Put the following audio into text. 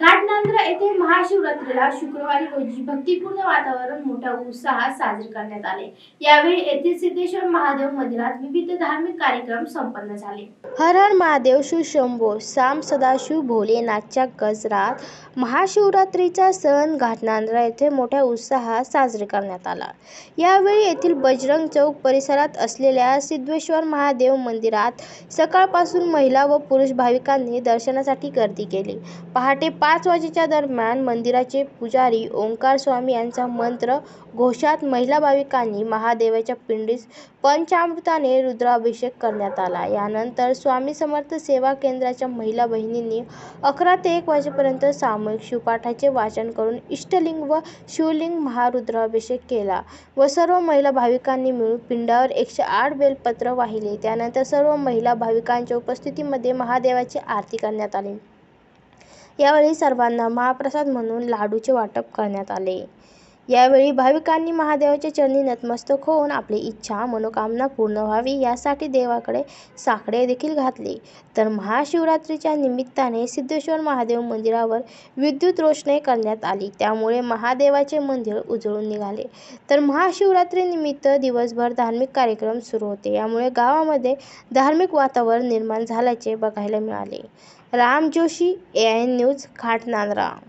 घाटनांद्रा येथे महाशिवरात्रीला शुक्रवारी रोजी भक्तीपूर्ण वातावरण मोठ्या उत्साहात साजरे करण्यात आले. यावेळी येथील सिद्धेश्वर महादेव मंदिरात विविध धार्मिक कार्यक्रम संपन्न झाले. हर हर महादेव शिव साम सदाशिव भोलेनाथच्या गजरात महाशिवरात्रीचा सण घाटनांद्रा येथे मोठ्या उत्साहात साजरे करण्यात आला. यावेळी येथील बजरंग चौक परिसरात असलेल्या सिद्धेश्वर महादेव मंदिरात सकाळपासून महिला व पुरुष भाविकांनी दर्शनासाठी गर्दी केली. पहाटे पाच वाजेच्या दरम्यान मंदिराचे पुजारी ओंकार स्वामी यांचा मंत्र घोषात महिला भाविकांनी महादेवाच्या पिंडीस पंचामृताने रुद्राभिषेक करण्यात आला. यानंतर स्वामी समर्थ सेवा केंद्राच्या महिला बहिणींनी अकरा ते एक वाजेपर्यंत सामूहिक शिवपाठाचे वाचन करून इष्टलिंग व शिवलिंग महारुद्राभिषेक केला व सर्व महिला भाविकांनी मिळून पिंडावर एकशे आठ बेलपत्र वाहिले. त्यानंतर सर्व महिला भाविकांच्या उपस्थितीमध्ये महादेवाची आरती करण्यात आली. यावेळी सर्वांना महाप्रसाद म्हणून लाडूचे वाटप करण्यात आले. यावेळी भाविकांनी महादेवाच्या चरणी नतमस्तक होऊन आपली इच्छा मनोकामना पूर्ण व्हावी यासाठी देवाकडे साकडे देखील घातले. तर महाशिवरात्रीच्या निमित्ताने सिद्धेश्वर महादेव मंदिरावर विद्युत रोषणाई करण्यात आली. त्यामुळे महादेवाचे मंदिर उजळून निघाले. तर महाशिवरात्रीनिमित्त दिवसभर धार्मिक कार्यक्रम सुरू होते. यामुळे गावामध्ये धार्मिक वातावरण निर्माण झाल्याचे बघायला मिळाले. Ram Joshi A N news Ghatnandra